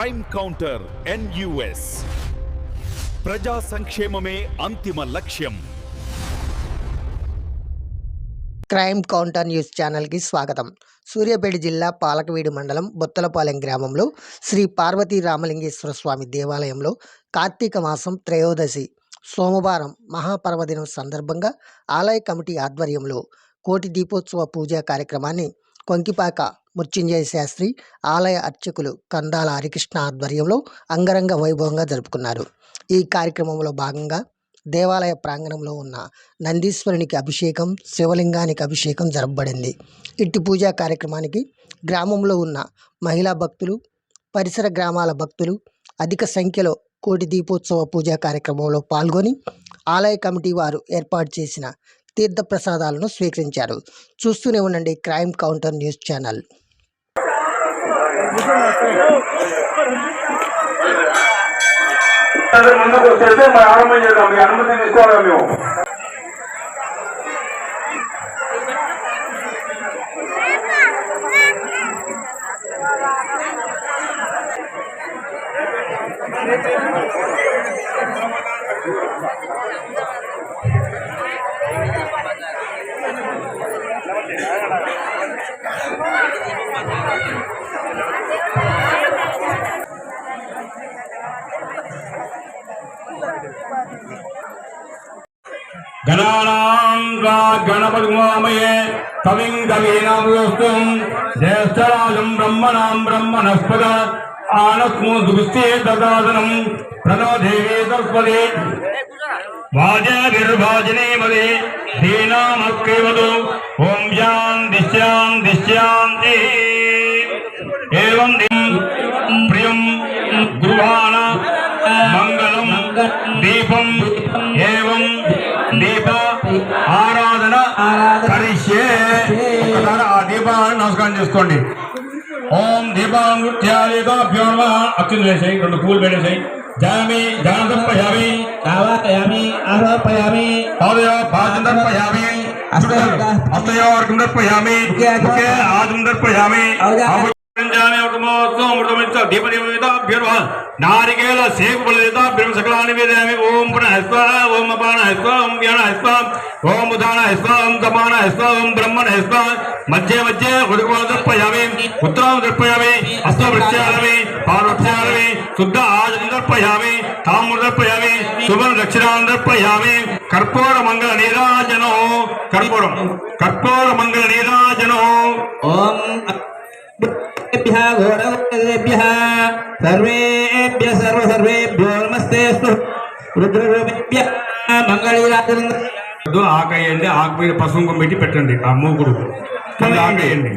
Crime counter NUS ప్రజా సంక్షేమమే అంతిమ లక్ష్యం. క్రైమ్ కౌంటర్ న్యూస్ ఛానల్కి స్వాగతం. సూర్యాపేట జిల్లా పాలకవీడు మండలం బొత్తలపాలెం గ్రామంలో శ్రీ పార్వతీ రామలింగేశ్వర స్వామి దేవాలయంలో కార్తీక మాసం త్రయోదశి సోమవారం మహాపర్వదినం సందర్భంగా ఆలయ కమిటీ ఆధ్వర్యంలో కోటి దీపోత్సవ పూజా కార్యక్రమాన్ని కొంకిపాక మృత్యుంజయ శాస్త్రి ఆలయ అర్చకులు కందాల హరికృష్ణ ఆధ్వర్యంలో అంగరంగ వైభవంగా జరుపుకున్నారు. ఈ కార్యక్రమంలో భాగంగా దేవాలయ ప్రాంగణంలో ఉన్న నందీశ్వరునికి అభిషేకం శివలింగానికి అభిషేకం జరపబడింది. ఇట్టి పూజా కార్యక్రమానికి గ్రామంలో ఉన్న మహిళా భక్తులు పరిసర గ్రామాల భక్తులు అధిక సంఖ్యలో కోటి దీపోత్సవ పూజా కార్యక్రమంలో పాల్గొని ఆలయ కమిటీ వారు ఏర్పాటు చేసిన తీర్థ ప్రసాదాలను స్వీకరించారు. చూస్తూనే ఉండండి క్రైమ్ కౌంటర్ న్యూస్ ఛానల్. ముందుకు వచ్చేస్తే మరి ఆరంభం చేద్దాం. మీ అనుమతి తీసుకోవాలి మేము. గణపతిమామయే కవిం కవీనామయోస్తుం జ్యేష్ఠరాజం బ్రహ్మణాం బ్రహ్మణస్పద ఆనస్ము దదాదనం ప్రణో దేవీ సరస్వతి వాజవిర్వాజనేమదే దీనామస్కైవదు ఓం శాంతి శాంతి శాంతి. ఏవం చేసుకోండి. ఓం దీపాంగుత్యాలేదాభ్యో నమ. అత్యులు వేసాయి రెండు పూలు పెట్టేసాయి. జామి జానదర్పయామి ఆవాహయామి ఆరోపయామి పాదయో భాజం దర్పయామి ఆజం దర్పయామి నారికేల సేపు బలదేతాభ్యం సకలాని వేదయామి ఓం పునః స్వ ఓం అపాన స్వ ఓం వ్యాన స్వ ఓం ఉదాన స్వ ఓం తమాన స్వ ఓం బ్రహ్మణ స్వ మధ్య మధ్య ఉదకం దర్పయామి ఉత్తరం దర్పయామి హస్త వృక్షాలమి పార్వృక్షాలమి శుద్ధ ఆజం దర్పయామి తాము దర్పయామి శుభం దక్షిణాం దర్పయామి కర్పూర మంగళ నీరాజనో కర్పూరం కర్పూర మంగళ నీరాజనో ఓం భ్యः ఘోరవృత్తేభ్యः సర్వేభ్య సర్వ సర్వేభ్యో నమస్తేస్తు రుద్రరూపేభ్యः మంగళీరాజనం వద్దు ఆకయ్యండి ఆకు మీద పసుపు పెట్టి పెట్టండి ఆ మూకుడు. కింద ఆకయ్యండి.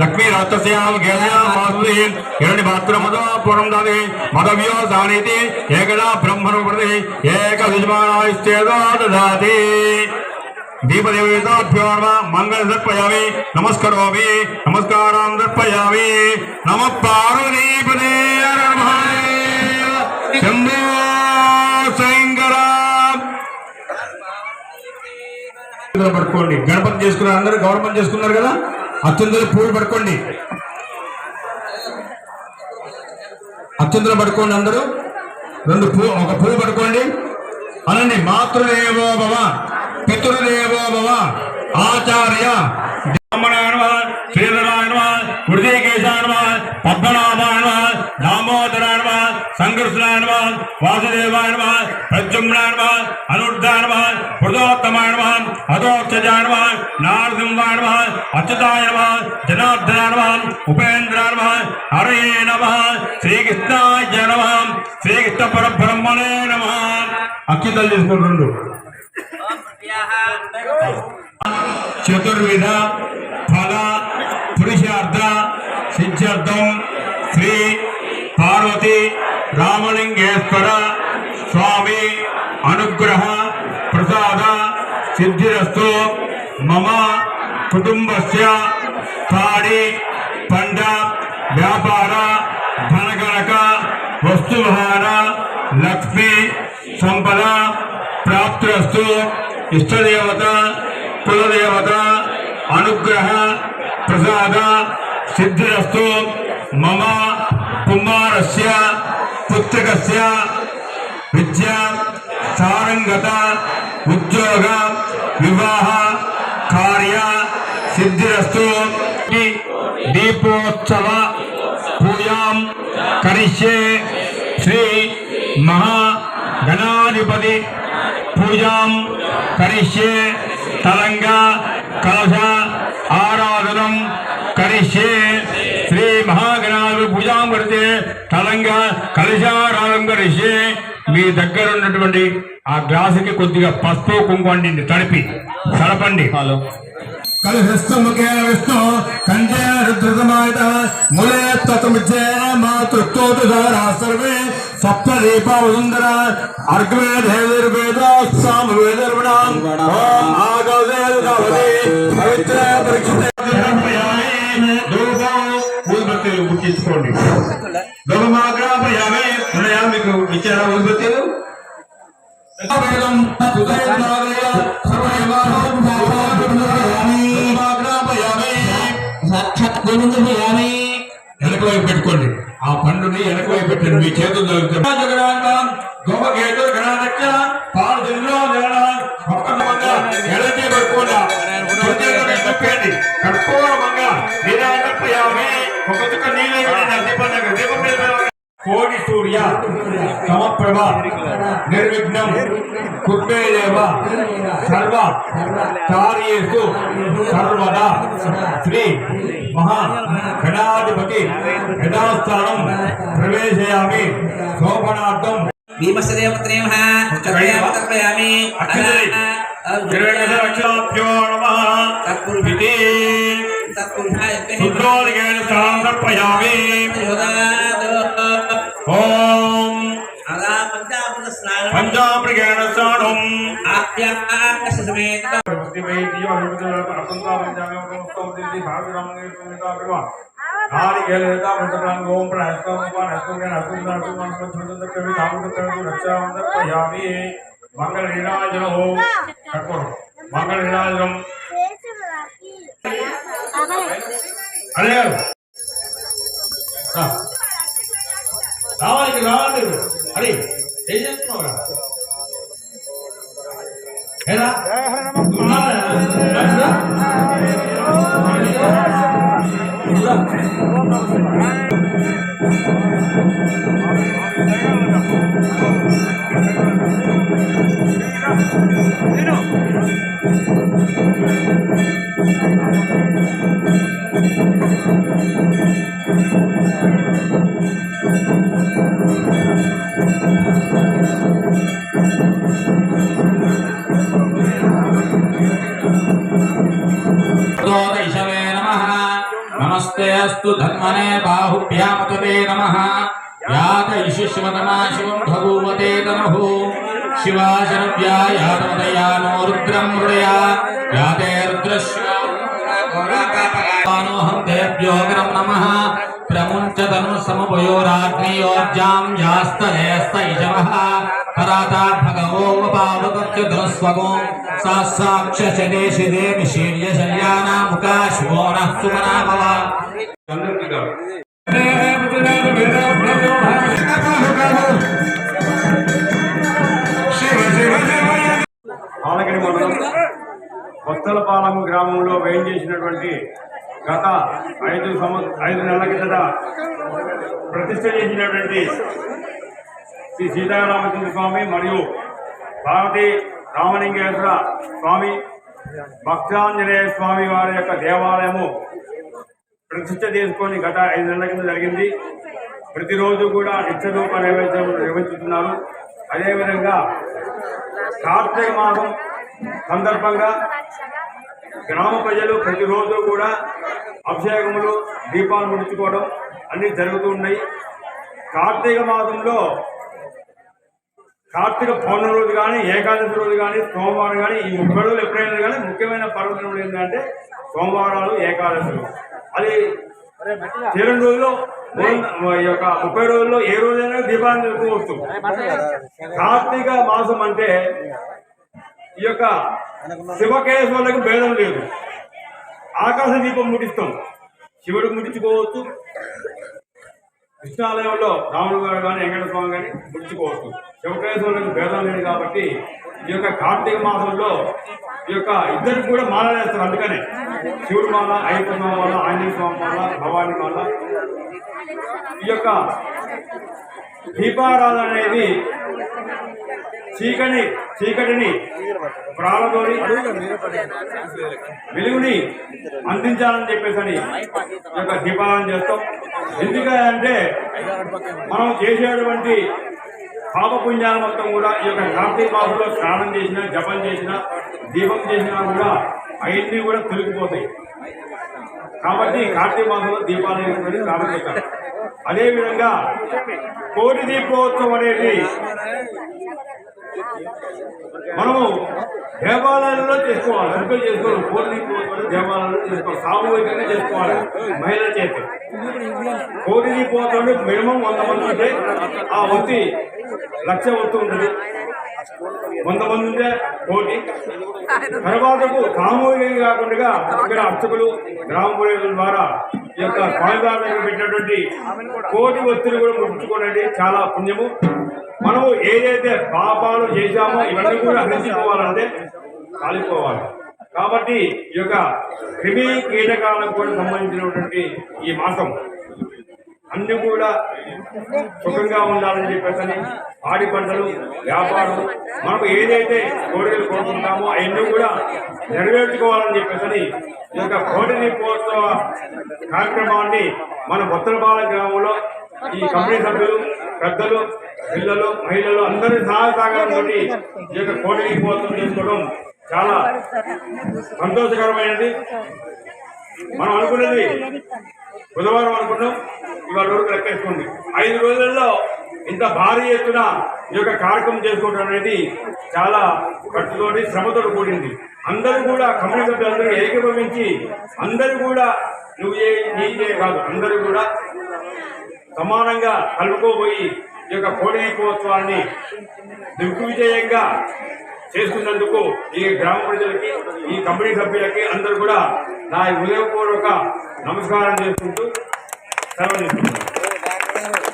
లక్ష్మీ రాక్షస్యాం గేదయాం హిరణ్య భాత్ర మద పూర్వం దాది మదవ్యో సానేతి ఏకదా బ్రహ్మను ప్రతి ఏక యజమానాయిశ్చేదో దదాతి దీపదేవి మంగళ దర్పయామి నమస్కరోమి నమస్కారం దర్పయామి నమ పార్వతీపదే శంభో శంకర పట్టుకోండి గణపతి చేసుకున్నారు అందరూ గౌరవం చేసుకున్నారు కదా? అత్యంతలు పూలు పట్టుకోండి అత్యంతలు పట్టుకోండి అందరూ. రెండు పూ ఒక పువ్వు పట్టుకోండి అనండి మాతృదేవో భవ. పితృదేవో భవ ఆచార్య. బ్రాహ్మణాయ నమః, శ్రీధరాయ నమః, హృదయకేశాయ నమః, పద్మనాభాయ నమః, దామోదరాయ నమః, సంకృష్ణాయ నమః, వాసుదేవాయ నమః, ప్రద్యుమ్నాయ నమః, అనుర్ధాయ హరయే నమః, శ్రీకృష్ణాయ నమ. శ్రీకృష్ణ పరబ్రహ్మణే నమః అక్కితలు తీసుకుంటుండు చతుర్విధ ఫల పురుషార్థ సిద్ధార్థం శ్రీ పార్వతి రామలింగేశ్వర స్వామి అనుగ్రహ ప్రసాద సిద్ధిరస్తు మమ కుటుంబస్య పాడి పండ వ్యాపార ధనగణక వస్తువహార లక్ష్మి సంపద ప్రాప్తిరస్తు ఇష్టదేవత కులదేవత అనుగ్రహ ప్రసాద సిద్ధిరస్తు మమ కుమారస్య పుత్రకస్య విద్య సారంగత ఉద్యోగ వివాహ కార్య సిద్ధిరస్తు దీపోత్సవ పూజాం కరిష్యే శ్రీ మహాగణాధిపతి పూజాం కరిష్యే తలంగా కలశ ఆరాధనం కరిష్యే శ్రీ మహాగణాలు పూజాం కరితే తలంగా కలశారాధనం కరిష్యే. మీ దగ్గర ఉన్నటువంటి ఆ గ్లాసుకి కొద్దిగా పసుపు కుంకుమండి తడిపి తడపండి హలో. ಕಳುಹಿಸ್ತು ಮುಖೇ ವಿಷ್ಣು ಕಂಠೇ ರುದ್ರದ ಮಾಡಿದ ಮುಲೆ ತತಮುಜ್ಜೇನ ಮಾತೃತ್ವೋದುಧಾರ ಸರ್ವೇ ಸಪ್ತ ದೀಪ ಸುಂದರ ಅರ್ಗವೇದ ಹೇದಿರ್ವೇದ ಸಾಮ ವೇದಿರ್ವಣ ಓಂ ಆಗವೇ ಪವಿತ್ರ సాక్షాత్ గోవిందయామి వెనకవైపు పెట్టుకోండి. ఆ పండుని వెనకవైపు పెట్టండి. మీ చేతులు తగులుతాయి గొప్ప గోపకేతులు గణాధ్యక్ష పాలు దిల్లో కోటి సూర్య సమప్రభ నిర్విఘ్నం కుర్మేదేవ సర్వ కార్యేషు సర్వదా శ్రీ మహా గణాధిపతి యథాస్థానం ప్రవేశయామి శోభనార్థం భీమస్దేవత్రేమ చక్రయామి లక్షాభ్యో నమ ஓம். பஞ்சாபிரிகேண ஸ்நானம் ஆத்யாத்மசமேத பக்திவை தீவாதிபதி அர்த்தந்தா பஞ்சாமே பிரமுக்தோதி சாவிரமே பிரமிதா ఏం చేస్తున్నావు ఏరా? ఉన్నారా? नमस्तेऽस्तु धन्मने बाहुभ्यामतवे नमः। यात इशिष्वतमा शिवं भगूवते नमः शिवाशरव्यायारुदयानोरुद्रं हृदया राधेर्दृश्योहं देव्योग्रं नमः। प्रमुञ्चतनुसमुपयोराग्नेयोर्जां यास्तलेस्त इजवः पराता भगवो वपावकृत्यधनुस्वगो सा साक्षशदेशिदे सुमना కొత్తలపాలెం గ్రామంలో వేయించేసినటువంటి గత ఐదు సంవత్సర ఐదు నెలల కిందట ప్రతిష్ట చేసినటువంటి శ్రీ సీతారామచంద్ర స్వామి మరియు భారతీ రామలింగేశ్వర స్వామి భక్తాంజనేయ స్వామి వారి యొక్క దేవాలయము ప్రతిష్ట చేసుకొని గత ఐదు నెలల కింద జరిగింది. ప్రతిరోజు కూడా నిత్యరూప నైవేద్యం నిర్వహిస్తున్నారు. అదేవిధంగా కార్తీక మాసం సందర్భంగా గ్రామ ప్రజలు ప్రతిరోజు కూడా అభిషేకములు దీపాలు ముడుచుకోవడం అన్ని జరుగుతూ ఉన్నాయి. కార్తీక మాసంలో కార్తీక పౌర్ణమి రోజు కానీ ఏకాదశి రోజు కానీ సోమవారం కానీ ఈ ముప్పై రోజులు ఎప్పుడైనా కానీ ముఖ్యమైన పర్వదినం ఏంటంటే సోమవారాలు ఏకాదశులు. అది రెండు రోజుల్లో ఈ యొక్క ముప్పై రోజుల్లో ఏ రోజైనా దీపాన్ని జరుపుకోవచ్చు కార్తీక మాసం అంటే ఈ యొక్క శివకేశ్వరులకు భేదం లేదు. ఆకాశ దీపం ముట్టిస్తాం. శివుడికి ముట్టించుకోవచ్చు. కృష్ణాలయంలో రాముడు గారు కానీ వెంకట స్వామి కానీ ముడుచుకోవచ్చు శివకేశ్వరులకు భేదం లేదు కాబట్టి ఈ యొక్క కార్తీక మాసంలో ఈ యొక్క ఇద్దరికి కూడా మాల వేస్తారు అందుకనే. శివుడు మాల అయ్యప్ప స్వామి మాల ఆంజనేయ స్వామి మాల భవానీ మాల. ఈ యొక్క దీపారాధన అనేది చీకటి చీకటిని ప్రాణతోని వెలుగుని అందించాలని చెప్పేసి అని యొక్క దీపాలను చేస్తాం. ఎందుకంటే మనం చేసేటువంటి పాపపుణ్యాల మొత్తం కూడా ఈ యొక్క కార్తీక మాసంలో స్నానం చేసినా జపం చేసినా దీపం చేసినా కూడా అవన్నీ కూడా తొలగిపోతాయి. కాబట్టి కార్తీక మాసంలో దీపాలు వేసుకొని అదేవిధంగా కోటి దీపోత్సవం అనేది మనము దేవాలయాల్లో చేసుకోవాలి. అంతే చేసుకోవాలి కోటి దేవాలయంలో చేసుకోవాలి సామూహికంగా చేసుకోవాలి మహిళల చేతి. కోటి పోతాడు మినిమం వంద మంది ఉంటే ఆ వత్తి లక్ష ఒత్తు ఉంటుంది. వంద మంది ఉంటే కోటి. తర్వాతకు సామూహికంగా కాకుండా ఇక్కడ అర్చకులు గ్రామ ద్వారా ఈ యొక్క స్వామివారి పెట్టినటువంటి కోటి ఒత్తిడి కూడా ముట్టుకోనండి చాలా పుణ్యము. మనము ఏదైతే పాపాలు చేశామో ఇవన్నీ కూడా హరించుకోవాలంటే కాలిపోవాలి. కాబట్టి ఈ యొక్క క్రిమి కీటకాలకు కూడా సంబంధించినటువంటి ఈ మాసం అన్ని కూడా సుఖంగా ఉండాలని చెప్పేసి పాడి పంటలు వ్యాపారం మనకు ఏదైతే కోరికలు కోరుకుంటామో అవన్నీ కూడా నెరవేర్చుకోవాలని చెప్పేసి ఈ యొక్క కోటి దీపోత్సవ కార్యక్రమాన్ని మన బొత్తలపాల గ్రామంలో ఈ కంపెనీ సభ్యులు పెద్దలు పిల్లలు మహిళలు అందరి సహాయ సహకారంతో ఈ యొక్క కోటికి దీపోత్సవం చేసుకోవడం చాలా సంతోషకరమైనది. మనం అనుకున్నది బుధవారం అనుకున్నాం ఇవాళ వరకు లెక్కేసుకోండి. ఐదు రోజుల్లో ఇంత భారీ ఎత్తున ఈ యొక్క కార్యక్రమం చేసుకోవడం అనేది చాలా ఖర్చుతోటి శ్రమతో కూడింది. అందరూ కూడా కమ్యూనిటీ సభ్యులందరూ ఏకీభవించి అందరూ కూడా నువ్వు ఏ నీకే కాదు అందరూ కూడా సమానంగా కలుపుకోబోయి ఈ యొక్క కోడి దీపోత్సవాన్ని దిగ్విజయంగా చేసుకున్నందుకు ఈ గ్రామ ప్రజలకి ఈ కంపెనీ సభ్యులకి అందరూ కూడా నా ఉదయపూర్వక నమస్కారం చేసుకుంటూ సెలవు